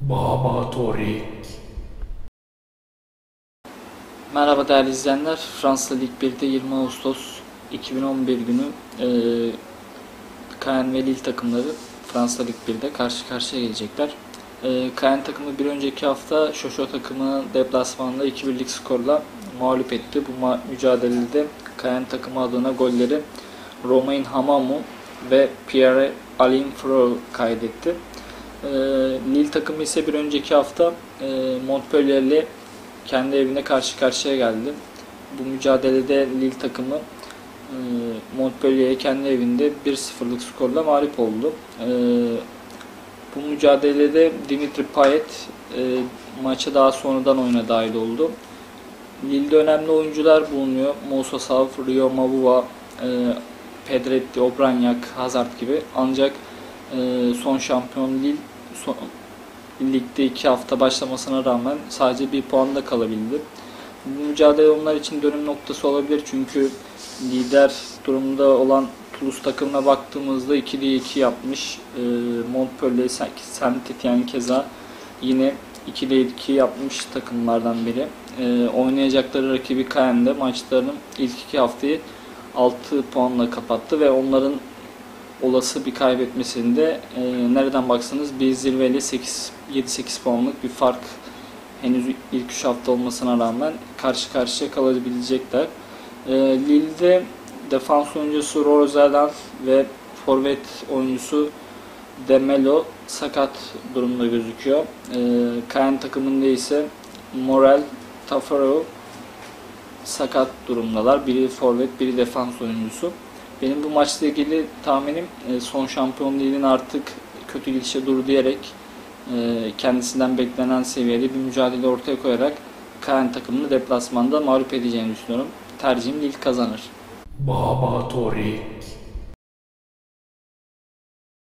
Baba Torik. Merhaba değerli izleyenler. Fransa Lig 1'de 20 Ağustos 2011 günü e, Caen ve Lille takımları Fransa Lig 1'de karşı karşıya gelecekler. E, Caen takımı bir önceki hafta Şoşo takımını deplasmanda 2-1'lik skorla mağlup etti. Bu ma- mücadelede Caen takımı adına golleri Romain Hamamu ve Pierre Alain Fro kaydetti. E, Lille takımı ise bir önceki hafta e, Montpellier ile kendi evine karşı karşıya geldi. Bu mücadelede Lille takımı e, Montpellier'e kendi evinde 1-0'lık skorla mağlup oldu. E, Bu mücadelede Dimitri Payet e, maça daha sonradan oyuna dahil oldu. Lille'de önemli oyuncular bulunuyor. Moussa Sav, Rio Mavua, e, Pedretti, Obraniak, Hazard gibi. Ancak e, son şampiyon Lille son, ligde iki hafta başlamasına rağmen sadece bir puanda kalabildi. Bu mücadele onlar için dönüm noktası olabilir çünkü lider durumda olan Toulouse takımına baktığımızda 2'de 2 yapmış. E, Montpellier, Saint-Étienne keza yine 2'de 2 yapmış takımlardan biri. E, oynayacakları rakibi Caen'de maçlarının ilk iki haftayı 6 puanla kapattı ve onların olası bir kaybetmesinde e, nereden baksanız bir zirveli 8 7-8 puanlık bir fark henüz ilk 3 hafta olmasına rağmen karşı karşıya kalabilecekler. E, Lille'de defans oyuncusu Roseland ve forvet oyuncusu Demelo sakat durumda gözüküyor. E, Caen takımında ise Morel, Tafaro sakat durumdalar. Biri forvet, biri defans oyuncusu. Benim bu maçla ilgili tahminim e, son şampiyon liginin artık kötü gidişe dur diyerek e, kendisinden beklenen seviyede bir mücadele ortaya koyarak Caen takımını deplasmanda mağlup edeceğini düşünüyorum. Tercihim Lille kazanır. Baba Torik.